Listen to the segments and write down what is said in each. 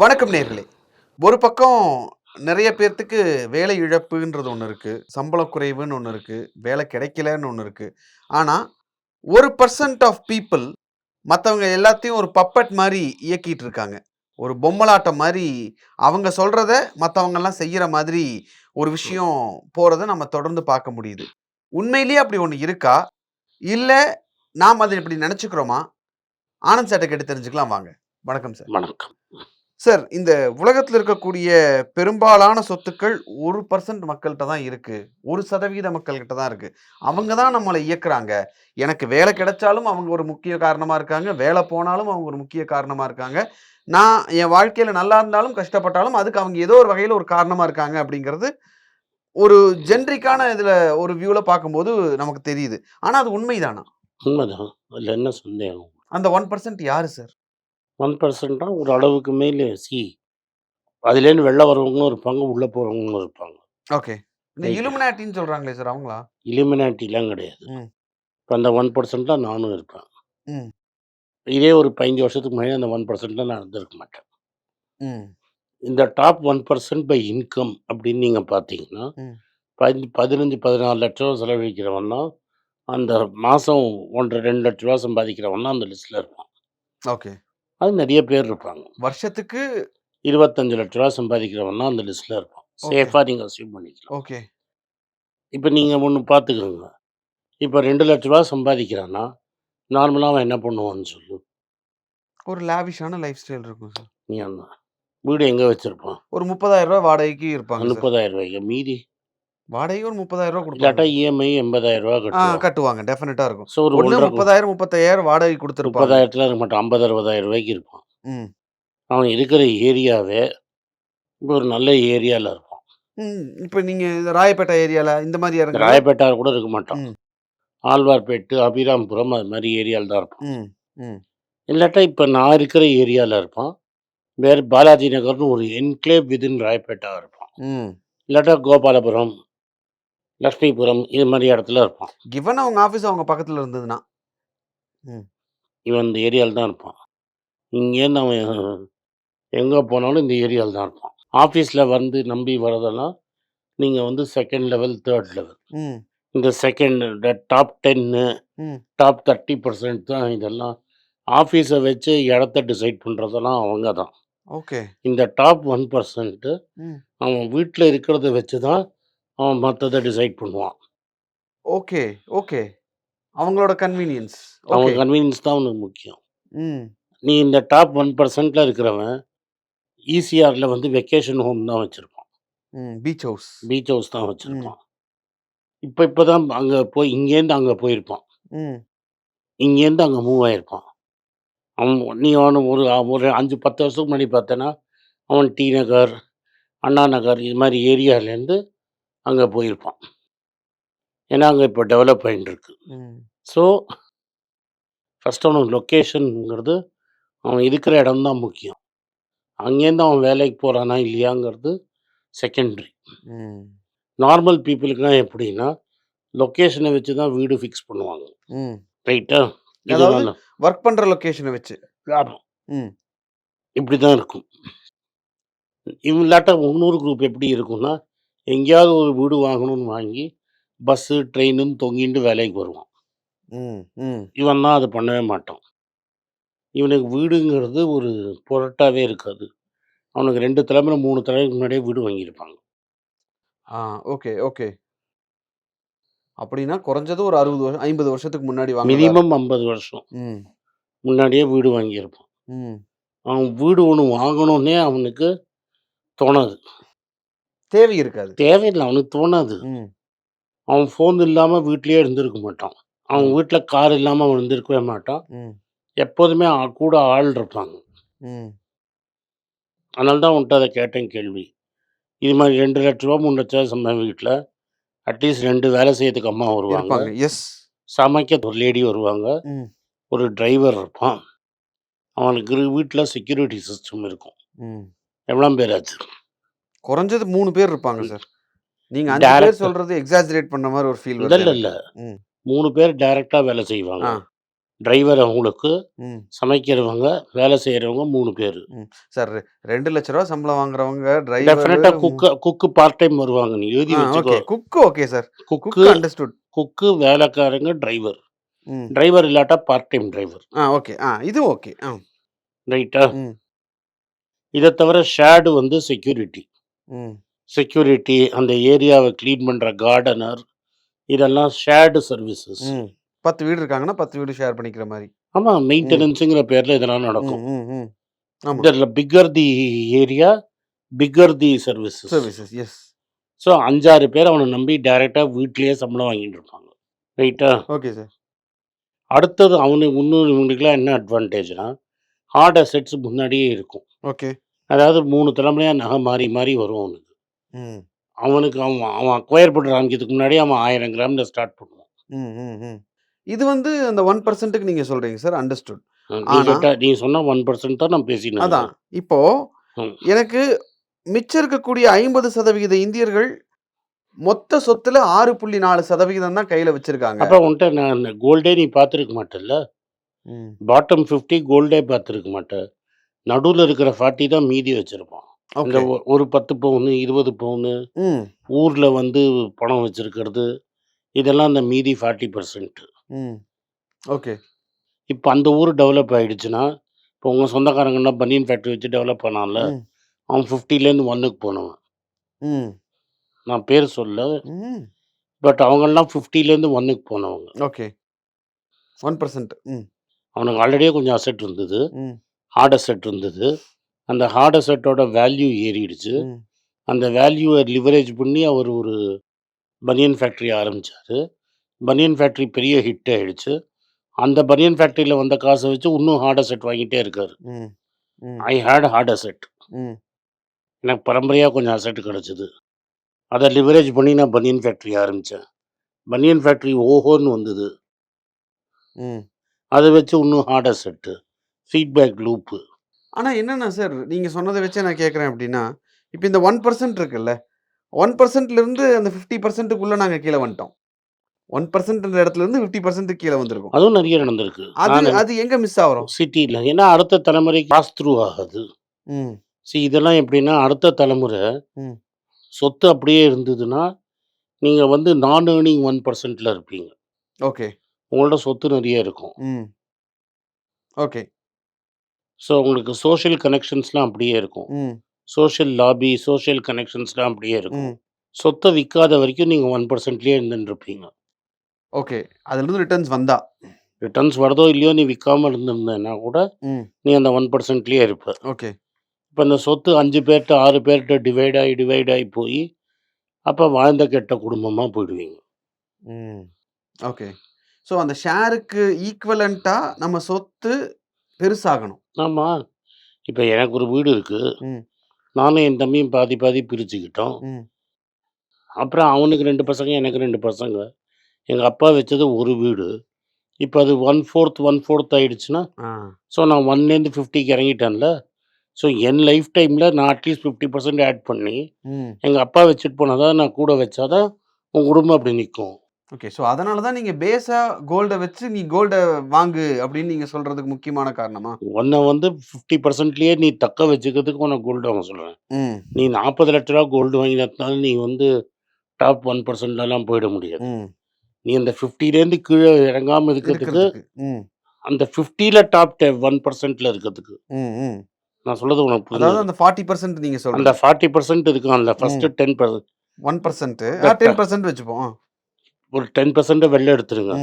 வணக்கம் நேர்களே. ஒரு பக்கம் நிறைய பேர்த்துக்கு வேலை இழப்புன்றது ஒன்று இருக்கு சம்பள குறைவுன்னு ஒன்று இருக்கு வேலை கிடைக்கலன்னு ஒன்று இருக்கு. ஆனால் ஒரு பர்சன்ட் ஆஃப் பீப்புள் மற்றவங்க எல்லாத்தையும் ஒரு பப்பட் மாதிரி இயக்கிட்டு இருக்காங்க. ஒரு பொம்மலாட்டம் மாதிரி அவங்க சொல்றத மற்றவங்கெல்லாம் செய்யற மாதிரி ஒரு விஷயம் போறதை நம்ம தொடர்ந்து பார்க்க முடியுது. உண்மையிலேயே அப்படி ஒன்று இருக்கா? இல்லை நாம் அதை இப்படி நினச்சிக்கிறோமா? ஆனந்த் சார்ட்ட கேட்டு தெரிஞ்சுக்கலாம் வாங்க. வணக்கம் சார் வணக்கம். சார் இந்த உலகத்தில் இருக்கக்கூடிய பெரும்பாலான சொத்துக்கள் ஒரு பர்சன்ட் மக்கள்கிட்ட தான் இருக்கு. ஒரு சதவீத மக்கள்கிட்ட தான் இருக்கு. அவங்க தான் நம்மளை இயக்குறாங்க. எனக்கு வேலை கிடைச்சாலும் அவங்க ஒரு முக்கிய காரணமா இருக்காங்க. வேலை போனாலும் அவங்க ஒரு முக்கிய காரணமா இருக்காங்க. நான் என் வாழ்க்கையில நல்லா இருந்தாலும் கஷ்டப்பட்டாலும் அதுக்கு அவங்க ஏதோ ஒரு வகையில் ஒரு காரணமா இருக்காங்க அப்படிங்கிறது ஒரு ஜென்ரிக்கான இதுல ஒரு வியூல பார்க்கும்போது நமக்கு தெரியுது. ஆனா அது உண்மைதானா? உண்மைதான். அதில் என்ன சந்தேகம்? அந்த ஒன் பர்சன்ட் யாரு சார்? ஒன் பர்சன்டா ஒரு அளவுக்கு மேலே சி அதுலேருந்து வெளில வரவங்களும் இருப்பாங்க உள்ளே போகிறவங்களும் இருப்பாங்க. ஓகே. இந்த. இலுமினாட்டின்னு சொல்றாங்களே சார் அவங்களா? இலிமினாட்டிலாம் கிடையாது. இப்போ அந்த ஒன் பர்சன்ட்டாக நானும் இருப்பேன். இதே ஒரு பதினஞ்சு வருஷத்துக்கு முன்னாடி அந்த ஒன் பர்சன்ட்டில் நான் இருந்திருக்க மாட்டேன். இந்த top one percent by income அப்படின்னு நீங்கள் பார்த்தீங்கன்னா பதினஞ்சு பதினாலு லட்ச ரூபா செலவழிக்கிறவன் தான் அந்த மாதம் ஒன்றரை ரெண்டு லட்ச ரூபா சம்பாதிக்கிறவன் தான் அந்த லிஸ்ட்டில் இருப்பான். ஓகே. அது நிறைய பேர் இருப்பாங்க. வருஷத்துக்கு? இருபத்தஞ்சு லட்ச ரூபா சம்பாதிக்கிறவன் தான் அந்த லிஸ்ட்டில் இருப்பான். சேஃபாக நீங்கள் அசீவ் பண்ணிக்கலாம். ஓகே. இப்போ நீங்கள் ஒன்று பார்த்துக்கோங்க இப்போ ரெண்டு லட்ச ரூபா சம்பாதிக்கிறான்னா நார்மலாக அவன் என்ன பண்ணுவான்னு சொல்லு. ஒரு லாவிஷான லைஃப் ஸ்டைல் இருக்கும் சார். நீ அந்த வீடு எங்கே வச்சுருப்பான்? ஒரு முப்பதாயிரம் ரூபாய் வாடகைக்கு இருப்பாங்க முப்பதாயிரம் ரூபாய்க்கு? மீதி? வாடகை ஒரு முப்பதாயிரம் இல்லாட்டா கொடுப்பாங்க இஎம்ஐ எண்பதாயிரம் ரூபா ஆ கட்டுவான் கட்டுவாங்க. டெஃபினட்டா இருக்கும். ஸோ ஒரு முப்பதாயிரம் முப்பத்தாயிரம் வாடகை கொடுத்துருப்பாங்க. முப்பதாயிரத்தில் இருக்க மாட்டான் ஐம்பது அறுபதாயிரம் ரூபாய்க்கு இருப்பான். ம். அவன் இருக்கிற ஏரியாவே இப்போ ஒரு நல்ல ஏரியாவில் இருப்பான். ம். இப்போ நீங்க இந்த ராயப்பேட்டை ஏரியால இந்த மாதிரி இறங்குறது ராயப்பேட்டா கூட இருக்க மாட்டான். ம். ஆழ்வார்பேட்டு அபிராம்புரம் அது மாதிரி ஏரியாவில் தான் இருப்பான். ம். ம். இல்லாட்டா இப்போ நான் இருக்கிற ஏரியாவில் இருப்பான். வேறு பாலாஜி நகர்னு ஒரு என்க்ளேவ் விதின் ராயப்பேட்டா இருப்பான். ம். இல்லாட்டா கோபாலபுரம் லக்ஷ்மிபுரம் இது மாதிரி இடத்துல இருப்பான். கிவன் அவங்க ஆஃபீஸ் அவங்க பக்கத்துல இருந்ததுன்னா? ம். இவன் இந்த ஏரியாவில் தான் இருப்பான். இங்கேருந்து அவன் எங்கே போனாலும் இந்த ஏரியாவில் தான் இருப்பான். ஆஃபீஸில் வந்து நம்பி வரதெல்லாம் நீங்கள் வந்து செகண்ட் லெவல் தேர்ட் லெவல் இந்த செகண்ட் டாப் டென்னு டாப் தேர்ட்டி பர்சன்ட் தான் இதெல்லாம் ஆஃபீஸை வச்சு இடத்த டிசைட் பண்ணுறதெல்லாம் அவங்க தான். ஓகே. இந்த டாப் ஒன் பர்சன்ட்டு அவன் வீட்டில் இருக்கிறத வச்சு தான் அவன் மற்றதை டிசைட் பண்ணுவான். Okay okay. அவங்களோட கன்வீனியன்ஸ் அவன் ஓகே. கன்வீனியன்ஸ் தான் அவனுக்கு முக்கியம். ம். நீ இந்த டாப் ஒன் பர்சன்ட்டில் இருக்கிறவன் ஈசிஆரில் வந்து வெக்கேஷன் ஹோம் தான் வச்சுருப்பான். பீச் ஹவுஸ் பீச் ஹவுஸ் தான் வச்சுருப்பான். இப்போ இப்போ தான் அங்கே போய் இங்கேருந்து அங்கே போயிருப்பான். இங்கேருந்து அங்கே மூவ் ஆயிருப்பான். அவன் நீ அவனு ஒரு ஒரு அஞ்சு பத்து வருஷத்துக்கு முன்னாடி பார்த்தேன்னா அவன் டி நகர் அண்ணா நகர் இது மாதிரி ஏரியாலேருந்து அங்கே போயிருப்பான். ஏன்னா அங்கே இப்போ டெவலப் ஆகிட்டு இருக்கு ஸோ ஃபஸ்ட் அவனுக்கு லொக்கேஷனுங்கிறது அவன் இருக்கிற இடம் தான் முக்கியம். அங்கேருந்து அவன் வேலைக்கு போகிறானா இல்லையாங்கிறது செகண்டரி நார்மல் பீப்புளுக்குலாம் எப்படின்னா லொக்கேஷனை வச்சு தான் வீடு ஃபிக்ஸ் பண்ணுவாங்க. ரைட்டா இது அதாவது நல்ல ஒர்க் பண்ற லொகேஷனை வச்சு. லாபம் ம். இப்படி தான் இருக்கும் இவங்களாட்ட இன்னொரு குரூப் எப்படி இருக்கும்னா எங்கேயாவது ஒரு வீடு வாங்கணும்னு வாங்கி பஸ்ஸு ட்ரெயினுன்னு தொங்கிட்டு வேலைக்கு வருவான். இவன் தான் அதை பண்ணவே மாட்டான். இவனுக்கு வீடுங்கிறது ஒரு பொருட்டாவே இருக்காது. அவனுக்கு ரெண்டு தலைமுறை மூணு தலைமுறைக்கு முன்னாடியே வீடு வாங்கியிருப்பாங்க. ஆ ஓகே ஓகே. அப்படின்னா குறைஞ்சது ஒரு அறுபது வருஷம் ஐம்பது வருஷத்துக்கு முன்னாடி மினிமம் ஐம்பது வருஷம். முன்னாடியே வீடு வாங்கியிருப்பான். அவன் வீடு ஒன்று வாங்கணுன்னே அவனுக்கு தோணாது. தேவை இருக்காது. தேவையில்லை அவனுக்கு தோணாது. அவன் ஃபோன் இல்லாமல் வீட்லேயே இருந்திருக்க மாட்டான். அவன் வீட்டில் கார் இல்லாமல் அவன் இருந்திருக்கவே மாட்டான். எப்போதுமே கூட ஆள் இருப்பாங்க. அதனால தான் உன்ட்ட அதை கேட்டேன் கேள்வி. இது மாதிரி ரெண்டு லட்ச ரூபா மூணு லட்ச ரூபா சம்பளம் வீட்டில் அட்லீஸ்ட் ரெண்டு வேலை செய்யறதுக்கு அம்மா வருவாங்க. எஸ் சமைக்க ஒரு லேடி வருவாங்க. ஒரு டிரைவர் இருப்பான். அவனுக்கு வீட்டில் செக்யூரிட்டி சிஸ்டம் இருக்கும். எவ்வளோ பேர் ஆச்சு குறைஞ்சது மூணு பேர் இருப்பாங்க சார் நீங்க அஞ்சு பேர் சொல்றது எக்ஸாஜரேட் பண்ண மாதிரி ஒரு ஃபீல் இல்லை வருது இல்லை மூணு பேர் டைரெக்டாக வேலை செய்வாங்க டிரைவர் அவங்களுக்கு. சமைக்கிறவங்க, வேலை செய்றவங்க 3 பேரு. சார் ரூ. 2,00,000 சம்பளம் வாங்குறவங்க, driver. Cook cook part time வருவாங்க. நீ எழுதி வச்சுக்கோ. Cook okay sir. Cook understood. Cook, வேலைக்காரங்க, டிரைவர். டிரைவர் இல்லாட்டா பார்ட் டைம் டிரைவர். ஆ ஓகே. ஆ இது ஓகே. ஆ. ரைட்டா? இத தவிர ஷேர்டு வந்து செக்யூரிட்டி. ம். செக்யூரிட்டி, அந்த ஏரியாவ கிளீன் பண்ற கார்டனர், இதெல்லாம் ஷேர்டு சர்வீசஸ். 10 வீடு இருக்காங்கன்னா, 10 வீடு ஷேர் பண்ணிக்கிற மாரி. ஆமா. ம். மெயின்டனன்ஸ்ங்கிற பேர்ல இதெல்லாம் நடக்கும். இதுல bigger the area, bigger the services. Services. Yes. So 5, 6 பேர் அவன நம்பி டைரக்ட்டா வீட்லயே சம்பளம் வாங்கிட்டு இருப்பாங்க. ரைட்டா? Okay sir. அடுத்தது அவனுக்கு இன்னும் இவங்களுக்கெல்லாம் என்ன அட்வான்டேஜ்னா, ஹார்ட் அசெட்ஸ் முன்னாடியே இருக்கும். ஓகே. அதாவது 3 தலைமுறையா நகை மாறி மாறி வரும் அவனுக்கு. அவனுக்கு அவன் அவன் அக்வயர் பண்ண ஆரம்பிக்கிறதுக்கு முன்னாடியே அவன் 1000 கிராம்ல ஸ்டார்ட் பண்ணுவான். இது வந்து அந்த 1%க்கு நீங்க சொல்றீங்க சார். அண்டர்ஸ்டுட். நீ ஆனா கேட்டா நீ சொன்ன 1% தான் நான் பேசின்னு அதான். இப்போ. எனக்கு மிச்சம் இருக்கக்கூடிய 50% இந்தியர்கள் மொத்த சொத்துல 6.4% தான் கையில வச்சிருக்காங்க. அப்ப உன்ட்ட நான் கோல்டே நீ பார்த்துருக்க மாட்டல்ல? பாட்டம் 50 கோல்டே பார்த்துருக்க மாட்ட. நடுவுல இருக்கிற 40 தான் மீதி ஓகே. ஒ ஒரு 10 பவுனு, 20 பவுனு. ஊர்ல வந்து பணம் வச்சிருக்கிறது, இதெல்லாம் அந்த மீதி 40%. ம். ஓகே. இப்ப அந்த ஊர் டெவலப் ஆயிடுச்சுன்னா, இப்போ உங்க சொந்தக்காரங்கன்னா பனியன் ஃபேக்டரி வச்சு டெவலப் பண்ணான்ல. அவன் 50லேருந்து 1க்கு போனவன். நான் பேர் சொல்லல. ம். பட் அவங்கலாம் 50லேருந்து 1க்கு போனவங்க. ஓகே. 1% ம். அவனுக்கு ஆல்ரெடியே கொஞ்சம் அசெட் இருந்தது. ஹார்ட் அசெட் இருந்தது. அந்த ஹார்ட் அசெட்டோட வேல்யூ ஏறிடுச்சு. அந்த வேல்யூவ லிவரேஜ் பண்ணி அவர் ஒரு பனியன் ஃபேக்டரி ஆரம்பிச்சாரு. பனியன் ஃபேக்டரி பெரிய ஹிட் ஆயிடுச்சு. அந்த பனியன் ஃபேக்டரியில வந்த காச வச்சு இன்னும் ஹார்ட் அசெட் வாங்கிட்டே இருக்காரு. I hate hard asset. ம். எனக்கு பரம்பரையா கொஞ்சம் அசெட் கிடைச்சது. அத லிவரேஜ் பண்ணி நான் பனியன் ஃபேக்டரி ஆரம்பிச்சேன். பனியன் ஃபேக்டரி ஓஹோன்னு வந்தது. அத வச்சு இன்னும் ஹார்ட் அசெட். Feedback loop. ஆனா என்னன்னா சார், நீங்க சொன்னத வச்சே நான் கேட்கிறேன் அப்டின்னா, இப்ப இந்த 1% இருக்குல்ல, 1%லிருந்து அந்த 50%க்குள்ள நாங்க கீழ வந்துட்டோம். 1%ன்ற இடத்துல இருந்து 50%க்கு கீழ வந்திருக்கோம். அதுவும் நெறைய நடந்திருக்கு. அது அது எங்க மிஸ் ஆகுறோம்? சிட்டில. ஏன்னா அடுத்த தலைமுறைக்கு பாஸ் த்ரூ ஆகாது. ம். சி இதெல்லாம் எப்படின்னா, அடுத்த தலைமுறை. சொத்து அப்படியே இருந்ததுன்னா, நீங்க வந்து நான் ஏர்னிங் 1%ல இருப்பீங்க. ஓகே. உங்கள்ட்ட சொத்து நெறைய இருக்கும். ம். ஓகே. ஸோ உங்களுக்கு சோஷியல் கனெக்ஷன்ஸ்லாம் அப்படியே இருக்கும். ம். சோஷியல் லாபி, சோஷியல் கனெக்ஷன்ஸ்லாம் அப்படியே இருக்கும். ம். சொத்த விக்காத வரைக்கும் நீங்க 1%லயே இருந்துட்டு இருப்பீங்க. ஓகே. அதிலிருந்து ரிட்டர்ன்ஸ் வந்தா. ரிட்டர்ன்ஸ் வருதோ இல்லையோ நீ விக்காம இருந்திருந்தேன்னா கூட, ம். நீ அந்த 1%லயே இருப்ப. ஓகே. இப்ப இந்த சொத்து 5 பேர்ட்ட, 6 பேர்ட்ட டிவைட் ஆயி, டிவைட் ஆயி போயி, அப்ப வாழ்ந்த கெட்ட குடும்பமா போயிடுவீங்க. ம். ஓகே. ஸோ அந்த ஷேருக்கு ஈக்குவலன்ட்டா நம்ம சொத்து பெருசாகணும். ஆமா. இப்ப எனக்கு ஒரு வீடு இருக்கு. ம். நானும் என் தம்பியும் பாதி பாதி பிரிச்சுக்கிட்டோம். ம். அப்புறம் அவனுக்கு 2 பசங்க, எனக்கு 2 பசங்க. எங்க அப்பா வச்சது ஒரு வீடு. இப்ப அது 1/4 1/4 ஆயிடுச்சுன்னா, ஆ. ஸோ நான் 1லேருந்து 50க்கு இறங்கிட்டேன்ல. ஸோ என் லைஃப் டைம்ல நான் அட்லீஸ்ட் 50% ஆட் பண்ணி, ம். எங்க அப்பா வச்சுட்டு போனத நான் கூட வச்சா தான், உன் குடும்பம் அப்படி நிக்கும். ஓகே. ஸோ அதனால தான் நீங்க பேஸா கோல்ட வச்சு நீ கோல்ட வாங்கு அப்படின்னு நீங்க சொல்றதுக்கு முக்கியமான காரணமா? உன்ன வந்து 50%லயே நீ தக்க வச்சுக்கிறதுக்கு உனக்கு கோல்டு வாங்க சொல்லுவேன். நீ ரூ. 40,00,000 கோல்டு வாங்கினதுனால நீ வந்து டாப் 1%லலாம் போயிட முடியாது. நீ அந்த 50லேருந்து கீழ இறங்காம இருக்கிறதுக்கு. அந்த 50ல டாப் டெ 1%ல இருக்கிறதுக்கு. நான் சொல்றது உனக்கு அதாவது. அந்த 40% நீங்க அந்த சொல்றது. 40% இருக்கான்ல, ஃபர்ஸ்ட் ம். 10% 1% ஆ பெட்ட 10% வச்சுப்போம். ஒரு 10% வெளில எடுத்துருங்க.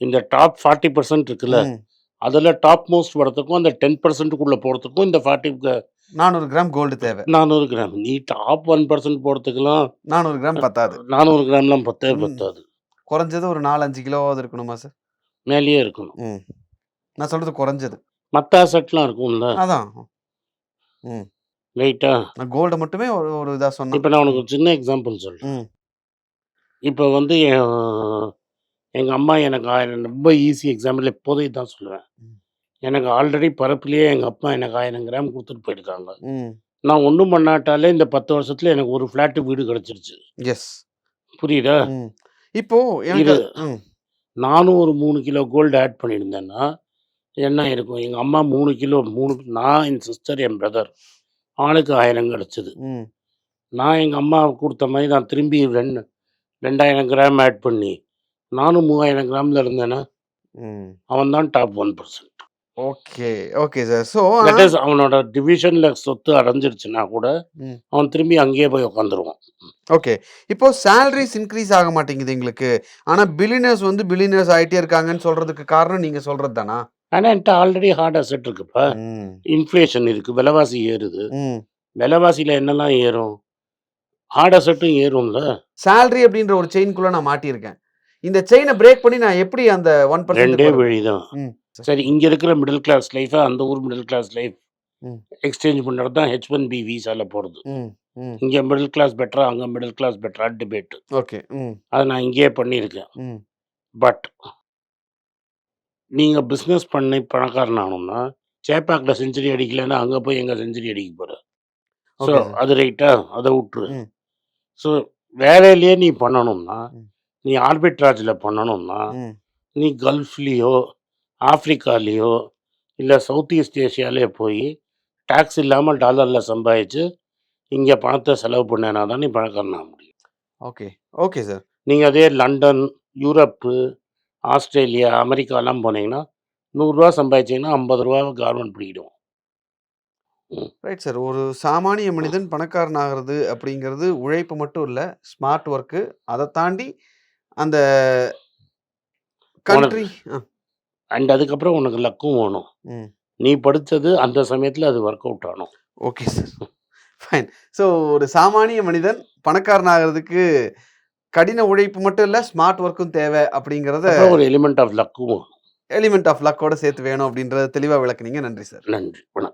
இந்த டாப் 40% இருக்குல்ல, ம். அதுல டாப் மோஸ்ட் வரதுக்கும், அந்த 10%க்குள்ள போறதுக்கும் இந்த 40 க 400 கிராம் கோல்டு தேவை. 400 கிராம். நீ டாப் 1% போறதுக்கெல்லாம் 400 கிராம் பத்தாது. 400 கிராம்லாம் பத்தவே. பத்தாது. குறைஞ்சது ஒரு 4, 5 கிலோவாவது இருக்கணுமா சார்? மேலேயே இருக்கணும். நான் சொல்றது குறைஞ்சது. மத்த அசெட்லாம் இருக்கும்ல. அதான். ம். ரைட்டா? நான் கோல்ட மட்டுமே ஒரு ஒரு இதா சொன்னா. இப்ப நான் உனக்கு சின்ன எக்ஸாம்பிள் சொல்றேன். இப்ப வந்து என் எங்க அம்மா எனக்கு ரொம்ப ஈஸி எக்ஸாம்பிள் எப்போதும் இதான் சொல்லுவேன். எனக்கு ஆல்ரெடி பிறப்பிலேயே எங்க அப்பா எனக்கு 1000 கிராம் குடுத்துட்டு போயிருக்காங்க. நான் ஒண்ணும் பண்ணாட்டாலே இந்த 10 வருஷத்துல எனக்கு ஒரு ஃப்ளாட் வீடு கிடைச்சிருச்சு. எஸ். புரியுதா? இப்போ இது. நானும் ஒரு மூணு கிலோ கோல்டு ஆட் பண்ணியிருந்தேன்னா என்ன இருக்கும் எங்கள் அம்மா மூணு கிலோ மூணு நான் என் சிஸ்டர் என் பிரதர் ஆளுக்கு ஆயிரம் கிடச்சிது நான் எங்கள் அம்மா கொடுத்த மாதிரி நான் திரும்பி ரெண்டு ரெண்டாயிரம் கிராம் ஆட் பண்ணி நானும் மூவாயிரம் கிராமில் இருந்தேன்னா அவன் தான் top one percent okay okay sir so அவனோட டிவிஷனில் சொத்து அடைஞ்சிருச்சுன்னா கூட. அவன் திரும்பி அங்கேயே போய் உட்காந்துருவான் ஓகே. இப்போ சேலரிஸ் இன்க்ரீஸ் ஆக மாட்டேங்குது எங்களுக்கு. ஆனால் பில்லியனர்ஸ் வந்து பில்லியனர்ஸ் ஆகிட்டே இருக்காங்கன்னு சொல்றதுக்கு காரணம் நீங்கள் சொல்றது தானா? ஆனால் என்கிட்ட ஆல்ரெடி ஹார்ட் அசெட் இருக்குப்பா. இன்ஃப்ளேஷன் இருக்குது விலைவாசி ஏறுது. விலைவாசியில் என்னெல்லாம் ஏறும்? ஹார்ட் அசெட்டும் ஏறும்ல? சேலரி அப்படின்ற ஒரு செயின்குள்ள நான் மாட்டியிருக்கேன். இந்த செயினை பிரேக் பண்ணி நான் எப்படி அந்த ஒன் ரெண்டே பர்சன்ட் வழி தான் ம். சரி இங்கே இருக்கிற மிடில் கிளாஸ் லைஃபை அந்த ஊர் மிடில் கிளாஸ் லைஃப். எக்ஸ்சேஞ்ச் பண்ணுறது தான் ஹெச் ஒன் பி விசாவில் போகிறது இங்கே மிடில் கிளாஸ் பெட்டரா அங்கே மிடில் கிளாஸ் பெட்டரா டிபேட் ஓகே அதை நான் இங்கேயே பண்ணியிருக்கேன். பட் நீங்கள் பிஸ்னஸ் பண்ணி பணக்காரன் ஆகணும்னா சேப்பாக்கில் செஞ்சுரி அடிக்கலைன்னா அங்கே போய் எங்கே செஞ்சுரி அடிக்க போகிற ஸோ அது ரைட்டா அதை விட்டுரு. ஸோ வேலையிலேயே நீ பண்ணணும்னா. நீ ஆர்பிட்ராஜில் பண்ணணும்னா நீ கல்ஃப்லேயோ ஆஃப்ரிக்காலேயோ இல்லை சவுத் ஈஸ்ட் ஏஷியாலே போய் டேக்ஸ் இல்லாமல் டாலரில் சம்பாதிச்சு இங்கே பணத்தை செலவு பண்ணேனா தான் நீ பணக்காரன் ஆக முடியும். ஓகே. Okay sir. நீங்கள் அதே லண்டன் யூரோப்பு ஆஸ்திரேலியா அமெரிக்காலாம் போனீங்கன்னா நூறுரூவா சம்பாதிச்சிங்கன்னா ஐம்பது ரூபா கவர்மெண்ட் பிடிக்கிடும். ரைட் சார் ஒரு சாமானிய மனிதன் பணக்காரன் ஆகிறது அப்படிங்கிறது உழைப்பு மட்டும் இல்லை ஸ்மார்ட் ஒர்க்கு அதை தாண்டி அந்த கண்ட்ரி அண்ட் அதுக்கப்புறம் உனக்கு லக்கும் வேணும். நீ படித்தது அந்த சமயத்தில் அது ஒர்க் அவுட் ஆகணும். ஓகே சார் ஃபைன் ஸோ ஒரு சாமானிய மனிதன் பணக்காரன் ஆகிறதுக்கு கடின உழைப்பு மட்டும் இல்லை ஸ்மார்ட் ஒர்க்கும் தேவை அப்படிங்கிறத ஒரு எலிமெண்ட் ஆஃப் லக்கும் எலிமெண்ட் ஆஃப் லக்கோட சேர்த்து வேணும் அப்படின்றத தெளிவாக விளக்குனீங்க. நன்றி சார் நன்றி. வணக்கம்.